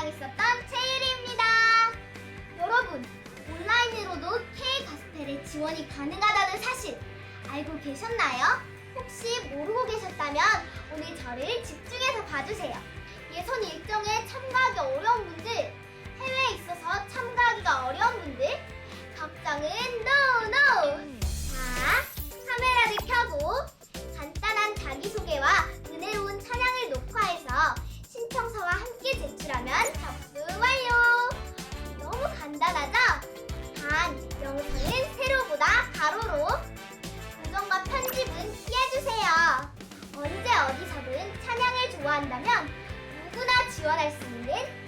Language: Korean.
당했었던 체일입니다. 여러분, 온라인으로도 K 가스펠의 지원이 가능하다는 사실 알고 계셨나요? 혹시 모르고 계셨다면 오늘 저를 집중해서 봐주세요. 예선 일정에 참가하기 어려운 분들, 해외에 있어서 참가하기가 어려운 분들, 답장은 간단하죠? 단, 영상은 세로보다 가로로, 고정과 편집은 피해주세요. 언제 어디서든 찬양을 좋아한다면 누구나 지원할 수 있는